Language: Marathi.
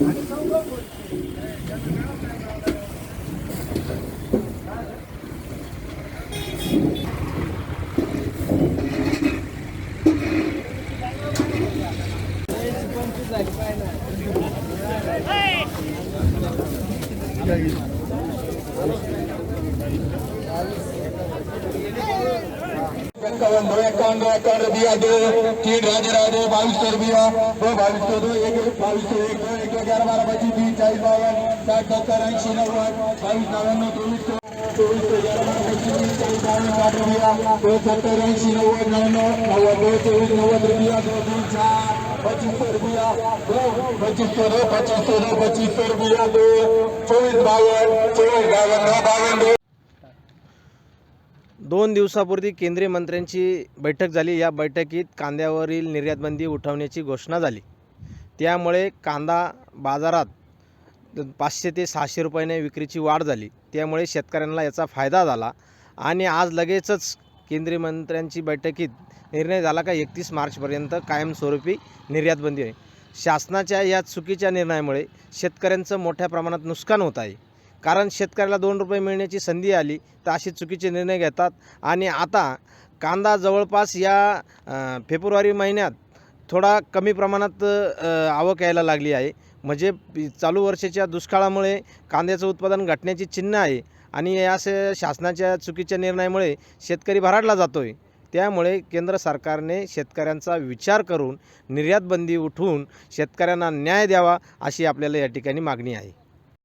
Hey! इक्यावन दो इक्यावन दो इक्यावन रुपया दो। तीन राजे राजे, बाईस सौ रुपया। दो बाईस सौ दो, एक बाईस सौ एक, दो, एक ग्यारह, बारह, पच्चीस, तीस, चालीस, बावन, साठ, सत्तर ऐंशी नव्वद बाईस नव्याण्णव चोवीस सौ चोवीस सौ ग्यारह, बारह, पच्चीस, तीस, चालीस बावन साठ, रुपया। दो, सत्तर ऐंशी नव्वद नव्याण्णव नव्वद दो चोवीस नव्वद रुपया। दो, तीन, चार, पच्चीस, सौ रुपया। दो, पच्चीस सौ दो, पच्चीस सौ दो, पच्चीस सौ रुपया। दो चोवीस बावन चोवीस बावन, दो बावन, दो। दोन दिवसापूर्वी केंद्रीय मंत्र्यांची बैठक झाली. या बैठकीत कांद्यावरील निर्यातबंदी उठवण्याची घोषणा झाली. त्यामुळे कांदा बाजारात पाचशे ते सहाशे रुपयाने विक्रीची वाढ झाली. त्यामुळे शेतकऱ्यांना याचा फायदा झाला आणि आज लगेचच केंद्रीय मंत्र्यांची बैठकीत निर्णय झाला का एकतीस मार्चपर्यंत कायमस्वरूपी निर्यातबंदी आहे. शासनाच्या या चुकीच्या निर्णयामुळे शेतकऱ्यांचं मोठ्या प्रमाणात नुकसान होत आहे. कारण शेतकऱ्याला दोन रुपये मिळण्याची संधी आली तर असे चुकीचे निर्णय घेतात. आणि आता कांदा जवळपास या फेब्रुवारी महिन्यात थोडा कमी प्रमाणात आवक यायला लागली आहे. म्हणजे चालू वर्षाच्या दुष्काळामुळे कांद्याचं उत्पादन घटण्याची चिन्ह आहे आणि या असे शासनाच्या चुकीच्या निर्णयामुळे शेतकरी भराडला जातो आहे त्यामुळे केंद्र सरकारने शेतकऱ्यांचा विचार करून निर्यातबंदी उठवून शेतकऱ्यांना न्याय द्यावा अशी आपल्याला या ठिकाणी मागणी आहे.